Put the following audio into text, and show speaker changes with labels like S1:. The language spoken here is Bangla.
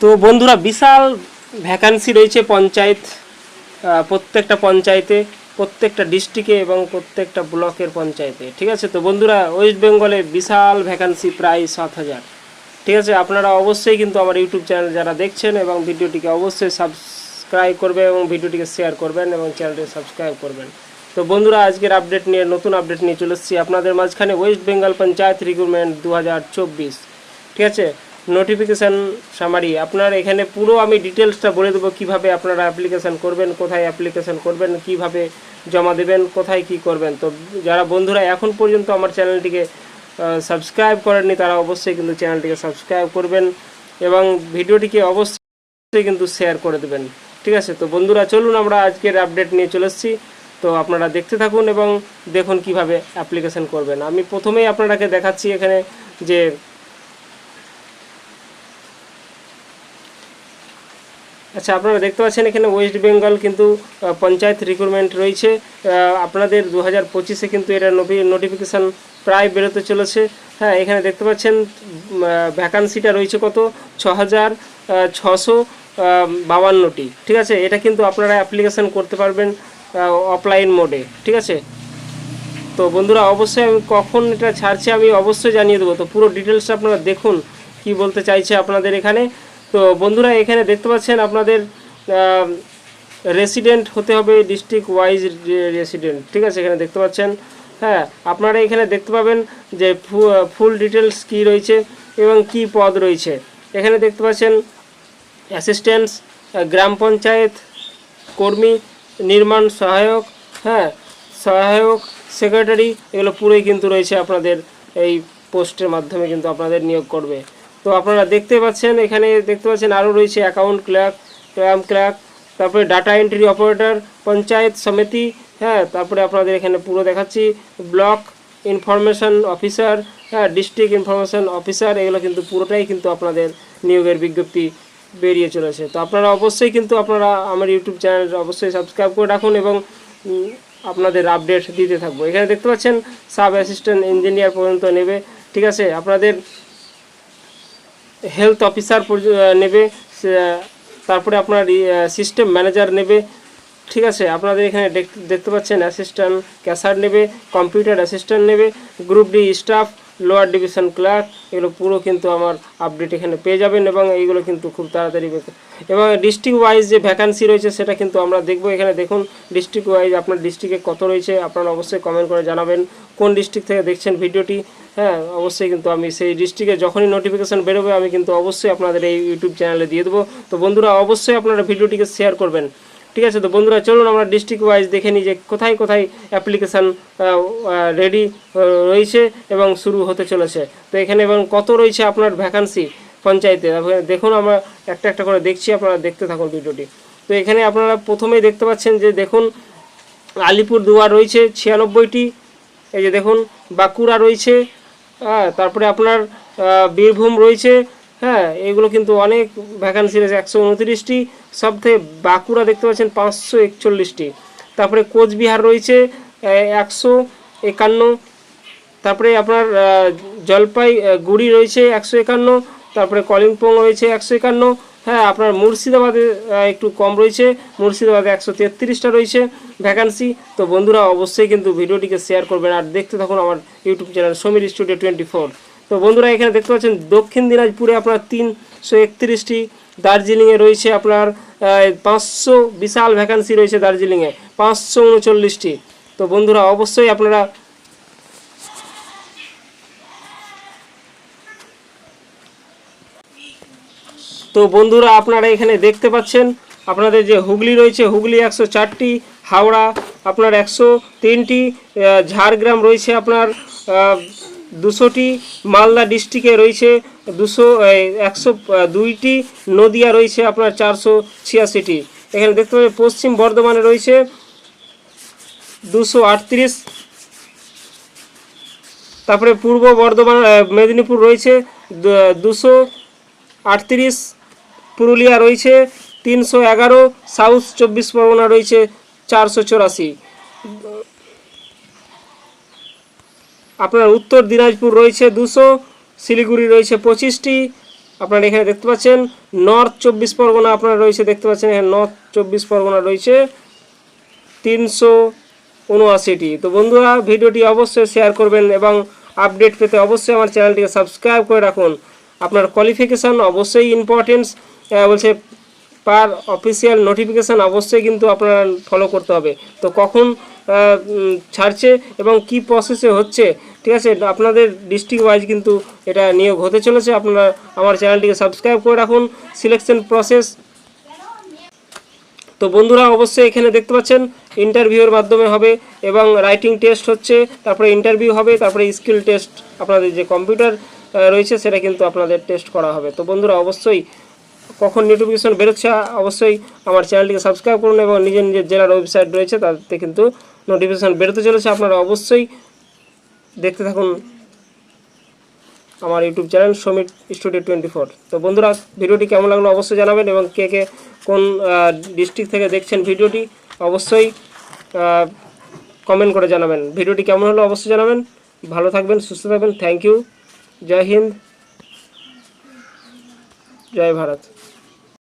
S1: তো বন্ধুরা বিশাল ভ্যাকান্সি রয়েছে পঞ্চায়েত প্রত্যেকটা পঞ্চায়েতে, প্রত্যেকটা ডিস্ট্রিক্টে এবং প্রত্যেকটা ব্লকের পঞ্চায়েতে, ঠিক আছে? তো বন্ধুরা ওয়েস্ট বেঙ্গলে বিশাল ভ্যাকান্সি প্রায় সাত হাজার, ঠিক আছে? আপনারা অবশ্যই কিন্তু আমার ইউটিউব চ্যানেল যারা দেখছেন এবং ভিডিওটিকে অবশ্যই সাবস্ক্রাইব করবেন এবং ভিডিওটিকে শেয়ার করবেন এবং চ্যানেলটি সাবস্ক্রাইব করবেন। তো বন্ধুরা আজকের আপডেট নিয়ে, নতুন আপডেট নিয়ে চলে এসেছি। আপনাদের মাঝখানে ওয়েস্ট বেঙ্গল পঞ্চায়েত রিক্রুটমেন্ট দু হাজার চব্বিশ, ঠিক আছে? নোটিফিকেশান সামারি আপনার এখানে পুরো আমি ডিটেলসটা বলে দেবো কীভাবে আপনারা অ্যাপ্লিকেশান করবেন, কোথায় অ্যাপ্লিকেশান করবেন, কীভাবে জমা দেবেন, কোথায় কি করবেন। তো যারা বন্ধুরা এখন পর্যন্ত আমার চ্যানেলটিকে সাবস্ক্রাইব করেননি, তারা অবশ্যই কিন্তু চ্যানেলটিকে সাবস্ক্রাইব করবেন এবং ভিডিওটিকে অবশ্যই কিন্তু শেয়ার করে দেবেন। ঠিক আছে? তো বন্ধুরা, চলুন আমরা আজকের আপডেট নিয়ে চলে এসেছি। তো আপনারা দেখতে থাকুন এবং দেখুন কীভাবে অ্যাপ্লিকেশান করবেন। আমি প্রথমেই আপনারাকে দেখাচ্ছি এখানে যে আচ্ছা আপনারা দেখতে পাচ্ছেন এখানে ওয়েস্ট বেঙ্গল কিন্তু পঞ্চায়েত রিক্রুটমেন্ট রয়েছে। আপনাদের দু হাজার পঁচিশে কিন্তু এটা নোটিফিকেশান প্রায় বেরোতে চলেছে। হ্যাঁ এখানে দেখতে পাচ্ছেন ভ্যাকান্সিটা রয়েছে কত? ছ হাজার ছশো বাবান্নটি ঠিক আছে? এটা কিন্তু আপনারা অ্যাপ্লিকেশান করতে পারবেন অফলাইন মোডে ঠিক আছে? তো বন্ধুরা, অবশ্যই আমি কখন এটা ছাড়ছে আমি অবশ্যই জানিয়ে দেবো। তো পুরো ডিটেলসটা আপনারা দেখুন, কি বলতে চাইছে আপনাদের এখানে। তো বন্ধুরা, এখানে দেখতে পাচ্ছেন আপনাদের রেসিডেন্ট হতে হবে ডিস্ট্রিক্ট ওয়াইজ রেসিডেন্ট ঠিক আছে? এখানে দেখতে পাচ্ছেন। হ্যাঁ আপনারা এখানে দেখতে পাবেন যে ফুল ডিটেলস কি রয়েছে এবং কি পদ রয়েছে। এখানে দেখতে পাচ্ছেন অ্যাসিস্ট্যান্টস গ্রাম পঞ্চায়েত কর্মী, নির্মাণ সহায়ক হ্যাঁ সহায়ক সেক্রেটারি এগুলো পুরোই কিন্তু রয়েছে আপনাদের এই পোস্টের মাধ্যমে কিন্তু আপনাদের নিয়োগ করবে। তো আপনারা দেখতে পাচ্ছেন, এখানে দেখতে পাচ্ছেন আরও রয়েছে অ্যাকাউন্ট ক্লার্ক ক্যাম ক্লার্ক তারপরে data entry operator panchayat samiti হ্যাঁ তারপরে আপনাদের এখানে পুরো দেখাচ্ছি ব্লক ইনফরমেশন অফিসার হ্যাঁ ডিস্ট্রিক্ট ইনফরমেশন অফিসার এগুলো কিন্তু পুরোটাই কিন্তু আপনাদের নিয়োগের বিজ্ঞপ্তি বেরিয়ে চলেছে। তো আপনারা অবশ্যই কিন্তু আপনারা আমার ইউটিউব চ্যানেল অবশ্যই সাবস্ক্রাইব করে রাখুন এবং আপনাদের আপডেট দিতে থাকব। এখানে দেখতে পাচ্ছেন সাব অ্যাসিস্ট্যান্ট ইঞ্জিনিয়ার পর্যন্ত নেবে, ঠিক আছে? আপনাদের হেলথ অফিসার নেবে তারপরে আপনার সিস্টেম ম্যানেজার নেবে, ঠিক আছে? আপনাদের এখানে দেখ- দেখতে পাচ্ছেন অ্যাসিস্ট্যান্ট ক্যাশার নেবে কম্পিউটার অ্যাসিস্ট্যান্ট নেবে group D staff lower division clerk এগুলো পুরো কিন্তু আমার আপডেট এখানে পেয়ে যাবেন এবং এইগুলো কিন্তু খুব তাড়াতাড়ি এবং ডিস্ট্রিক্ট ওয়াইজ যে ভ্যাকান্সি রয়েছে সেটা কিন্তু আমরা দেখব। এখানে দেখুন ডিস্ট্রিক্ট ওয়াইজ আপনার ডিস্ট্রিক্টে কত রয়েছে, আপনারা অবশ্যই কমেন্ট করে জানাবেন। কোন ডিস্ট্রিক্ট থেকে দেখছেন ভিডিওটি হ্যাঁ অবশ্যই কিন্তু আমি সেই ডিস্ট্রিক্টে যখনই নোটিফিকেশান বেরোবে, আমি কিন্তু অবশ্যই আপনাদের এই ইউটিউব চ্যানেলে দিয়ে দেবো। তো বন্ধুরা, অবশ্যই আপনারা ভিডিওটিকে শেয়ার করবেন। ঠিক আছে, তো বন্ধুরা, চলুন আমরা ডিস্ট্রিক্ট ওয়াইজ দেখে নিই যে কোথায় কোথায় অ্যাপ্লিকেশান রেডি রয়েছে এবং শুরু হতে চলেছে। তো এখানে এবং কত রয়েছে আপনার ভ্যাকান্সি পঞ্চায়েতে? দেখুন, আমরা একটা একটা করে দেখছি, আপনারা দেখতে থাকুন ভিডিওটি। তো এখানে আপনারা প্রথমেই দেখতে পাচ্ছেন যে, দেখুন আলিপুর দুয়ার রয়েছে ছিয়ানব্বইটি। এই যে দেখুন, বাঁকুড়া রয়েছে হ্যাঁ তারপরে আপনার বীরভূম রয়েছে হ্যাঁ এগুলো কিন্তু অনেক ভ্যাকান্সি রয়েছে, একশো উনত্রিশটি সব থেকে বাঁকুড়া দেখতে পাচ্ছেন পাঁচশো একচল্লিশটি। তারপরে কোচবিহার রয়েছে একশো একান্ন। তারপরে আপনার জলপাইগুড়ি জলপাই গুড়ি রয়েছে একশো একান্ন তারপরে কলিম্পং রয়েছে একশো একান্ন। হ্যাঁ আপনার মুর্শিদাবাদে একটু কম রয়েছে। মুর্শিদাবাদে একশো তেত্রিশটা রয়েছে ভ্যাকান্সি তো বন্ধুরা, অবশ্যই কিন্তু ভিডিওটিকে শেয়ার করবেন আর দেখতে থাকুন আমার YouTube channel Samir studio twenty four তো বন্ধুরা, এখানে দেখতে পাচ্ছেন, দক্ষিণ দিনাজপুরে আপনার তিনশো একত্রিশটি দার্জিলিংয়ে রয়েছে আপনার পাঁচশো বিশাল ভ্যাকান্সি রয়েছে দার্জিলিংয়ে, পাঁচশো উনচল্লিশটি। তো বন্ধুরা, অবশ্যই আপনারা তো বন্ধুরা আপনারা এখানে দেখতে পাচ্ছেন, আপনাদের যে হুগলি রয়েছে, হুগলি একশো চারটি, হাওড়া আপনার একশো তিনটি ঝাড়গ্রাম রয়েছে আপনার দুশোটি, মালদা ডিস্ট্রিক্টে রয়েছে দুশো একশো দুইটি, নদিয়া রয়েছে আপনার চারশো ছিয়াশিটি। এখানে দেখতে পাচ্ছেন, পশ্চিম বর্ধমানে রয়েছে দুশো আটত্রিশ, তারপরে পূর্ব বর্ধমান মেদিনীপুর রয়েছে দুশো আটত্রিশ পুরুলিয়া রয়েছে তিনশো এগারো, সাউথ চব্বিশ পরগনা রয়েছে চারশো চুরাশি। আপনার উত্তর দিনাজপুর রয়েছে দুশো, শিলিগুড়ি রয়েছে পঁচিশটি, আপনারা এখানে দেখতে পাচ্ছেন, নর্থ চব্বিশ পরগনা আপনারা রয়েছে দেখতে পাচ্ছেন, এখানে নর্থ চব্বিশ পরগনা রয়েছে তিনশো উনআশিটি। তো বন্ধুরা, ভিডিওটি অবশ্যই শেয়ার করবেন এবং আপডেট পেতে অবশ্যই আমার চ্যানেলটিকে সাবস্ক্রাইব করে রাখুন। আপনার কোয়ালিফিকেশান অবশ্যই ইম্পর্টেন্স বলছে পার অফিসিয়াল নোটিফিকেশান অবশ্যই কিন্তু আপনারা ফলো করতে হবে। তো কখন ছাড়ছে এবং কি প্রসেসে হচ্ছে, ঠিক আছে? আপনাদের ডিস্ট্রিক্ট ওয়াইজ কিন্তু এটা নিয়োগ হতে চলেছে। আপনারা আমার চ্যানেলটিকে সাবস্ক্রাইব করে রাখুন। সিলেকশন প্রসেস তো বন্ধুরা, অবশ্যই এখানে দেখতে পাচ্ছেন ইন্টারভিউর মাধ্যমে হবে এবং রাইটিং টেস্ট হচ্ছে, তারপরে ইন্টারভিউ হবে, তারপরে স্কিল টেস্ট আপনাদের যে কম্পিউটার রয়েছে, সেটা কিন্তু আপনাদের টেস্ট করা হবে। তো বন্ধুরা, অবশ্যই কখন নোটিফিকেশন বেরোচ্ছে, অবশ্যই আমার চ্যানেলটিকে সাবস্ক্রাইব করুন এবং নিজের নিজের জেলার ওয়েবসাইট রয়েছে, তাতে কিন্তু নোটিফিকেশন বেরোতে চলেছে। আপনারা অবশ্যই দেখতে থাকুন আমার YouTube channel Samit studio twenty four তো বন্ধুরা, ভিডিওটি কেমন লাগল অবশ্যই জানাবেন এবং কে কে কোন ডিস্ট্রিক্ট থেকে দেখছেন ভিডিওটি, অবশ্যই কমেন্ট করে জানাবেন। ভিডিওটি কেমন হলো অবশ্যই জানাবেন। ভালো থাকবেন, সুস্থ থাকবেন। Thank you Jai Hind Jai Bharat